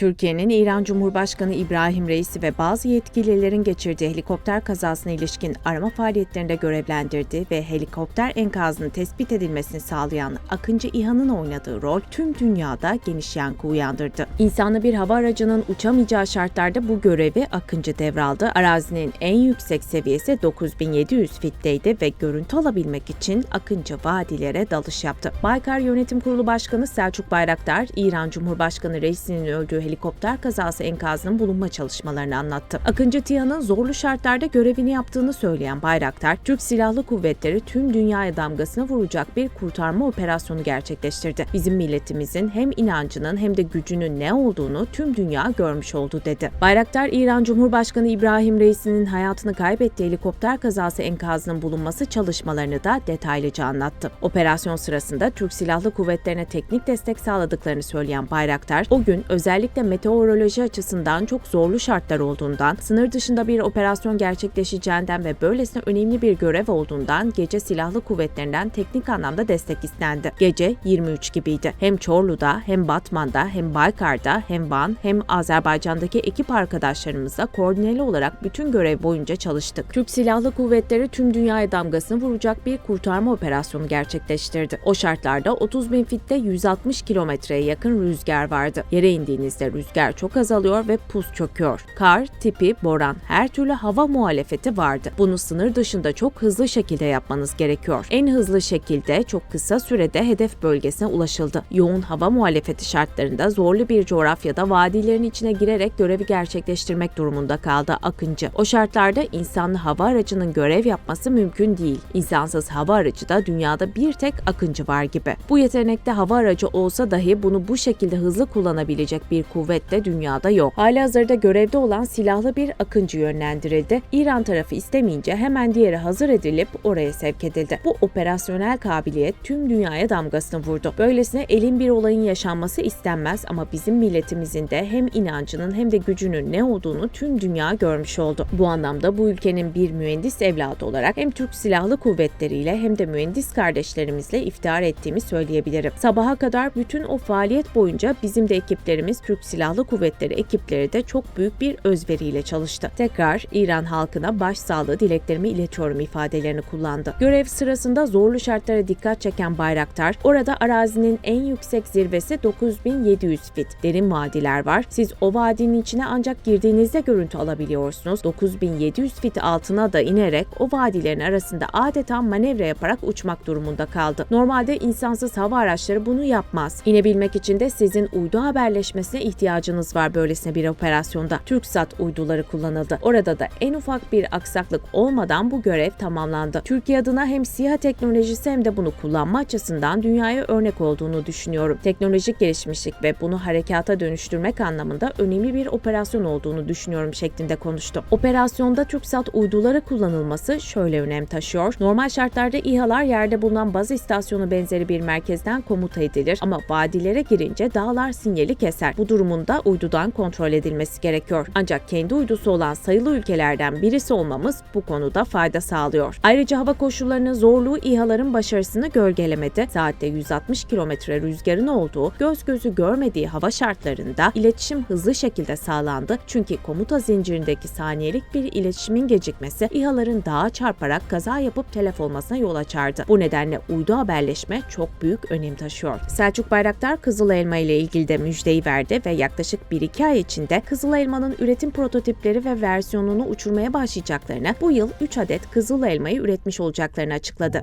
Türkiye'nin İran Cumhurbaşkanı İbrahim Reisi ve bazı yetkililerin geçirdiği helikopter kazasına ilişkin arama faaliyetlerinde görevlendirdi ve helikopter enkazının tespit edilmesini sağlayan Akıncı İHA'nın oynadığı rol tüm dünyada geniş yankı uyandırdı. İnsanlı bir hava aracının uçamayacağı şartlarda bu görevi Akıncı devraldı. Arazinin en yüksek seviyesi 9700 fitteydi ve görüntü alabilmek için Akıncı vadilere dalış yaptı. Baykar Yönetim Kurulu Başkanı Selçuk Bayraktar, İran Cumhurbaşkanı Reisi'nin öldüğü helikopter kazası enkazının bulunma çalışmalarını anlattı. Akıncı TİHA'nın zorlu şartlarda görevini yaptığını söyleyen Bayraktar, Türk Silahlı Kuvvetleri tüm dünyaya damgasını vuracak bir kurtarma operasyonu gerçekleştirdi. Bizim milletimizin hem inancının hem de gücünün ne olduğunu tüm dünya görmüş oldu dedi. Bayraktar, İran Cumhurbaşkanı İbrahim Reisi'nin hayatını kaybettiği helikopter kazası enkazının bulunması çalışmalarını da detaylıca anlattı. Operasyon sırasında Türk Silahlı Kuvvetlerine teknik destek sağladıklarını söyleyen Bayraktar, o gün özellikle meteoroloji açısından çok zorlu şartlar olduğundan, sınır dışında bir operasyon gerçekleşeceğinden ve böylesine önemli bir görev olduğundan gece silahlı kuvvetlerinden teknik anlamda destek istendi. Gece 23 gibiydi. Hem Çorlu'da, hem Batman'da, hem Baykar'da, hem Van, hem Azerbaycan'daki ekip arkadaşlarımızla koordineli olarak bütün görev boyunca çalıştık. Türk Silahlı Kuvvetleri tüm dünyaya damgasını vuracak bir kurtarma operasyonu gerçekleştirdi. O şartlarda 30 bin fitte 160 kilometreye yakın rüzgar vardı. Yere indiğinizde rüzgar çok azalıyor ve pus çöküyor. Kar, tipi, boran, her türlü hava muhalefeti vardı. Bunu sınır dışında çok hızlı şekilde yapmanız gerekiyor. En hızlı şekilde çok kısa sürede hedef bölgesine ulaşıldı. Yoğun hava muhalefeti şartlarında zorlu bir coğrafyada vadilerin içine girerek görevi gerçekleştirmek durumunda kaldı Akıncı. O şartlarda insanlı hava aracının görev yapması mümkün değil. İnsansız hava aracı da dünyada bir tek Akıncı var gibi. Bu yetenekte hava aracı olsa dahi bunu bu şekilde hızlı kullanabilecek bir kuvvet de dünyada yok. Halihazırda görevde olan silahlı bir Akıncı yönlendirildi. İran tarafı istemeyince hemen diğeri hazır edilip oraya sevk edildi. Bu operasyonel kabiliyet tüm dünyaya damgasını vurdu. Böylesine elin bir olayın yaşanması istenmez ama bizim milletimizin de hem inancının hem de gücünün ne olduğunu tüm dünya görmüş oldu. Bu anlamda bu ülkenin bir mühendis evladı olarak hem Türk Silahlı Kuvvetleri ile hem de mühendis kardeşlerimizle iftihar ettiğimi söyleyebilirim. Sabaha kadar bütün o faaliyet boyunca bizim de ekiplerimiz Türk Silahlı Kuvvetleri ekipleri de çok büyük bir özveriyle çalıştı. Tekrar İran halkına başsağlığı dileklerimi iletiyorum ifadelerini kullandı. Görev sırasında zorlu şartlara dikkat çeken Bayraktar, orada arazinin en yüksek zirvesi 9700 fit. Derin vadiler var. Siz o vadinin içine ancak girdiğinizde görüntü alabiliyorsunuz. 9700 fit altına da inerek o vadilerin arasında adeta manevra yaparak uçmak durumunda kaldı. Normalde insansız hava araçları bunu yapmaz. İnebilmek için de sizin uydu haberleşmesine ihtiyacınız var böylesine bir operasyonda. TürkSat uyduları kullanıldı. Orada da en ufak bir aksaklık olmadan bu görev tamamlandı. Türkiye adına hem SİHA teknolojisi hem de bunu kullanma açısından dünyaya örnek olduğunu düşünüyorum. Teknolojik gelişmişlik ve bunu harekata dönüştürmek anlamında önemli bir operasyon olduğunu düşünüyorum şeklinde konuştu. Operasyonda TürkSat uyduları kullanılması şöyle önem taşıyor. Normal şartlarda İHA'lar yerde bulunan baz istasyonu benzeri bir merkezden komuta edilir ama vadilere girince dağlar sinyali keser. Bu durumunda uydudan kontrol edilmesi gerekiyor. Ancak kendi uydusu olan sayılı ülkelerden birisi olmamız bu konuda fayda sağlıyor. Ayrıca hava koşullarının zorluğu İHA'ların başarısını gölgelemedi. Saatte 160 kilometre rüzgarın olduğu, göz gözü görmediği hava şartlarında iletişim hızlı şekilde sağlandı. Çünkü komuta zincirindeki saniyelik bir iletişimin gecikmesi İHA'ların dağa çarparak kaza yapıp telef olmasına yol açardı. Bu nedenle uydu haberleşme çok büyük önem taşıyor. Selçuk Bayraktar Kızıl Elma ile ilgili de müjdeyi verdi ve yaklaşık 1-2 ay içinde Kızıl Elma'nın üretim prototipleri ve versiyonunu uçurmaya başlayacaklarını, bu yıl 3 adet Kızıl Elma'yı üretmiş olacaklarını açıkladı.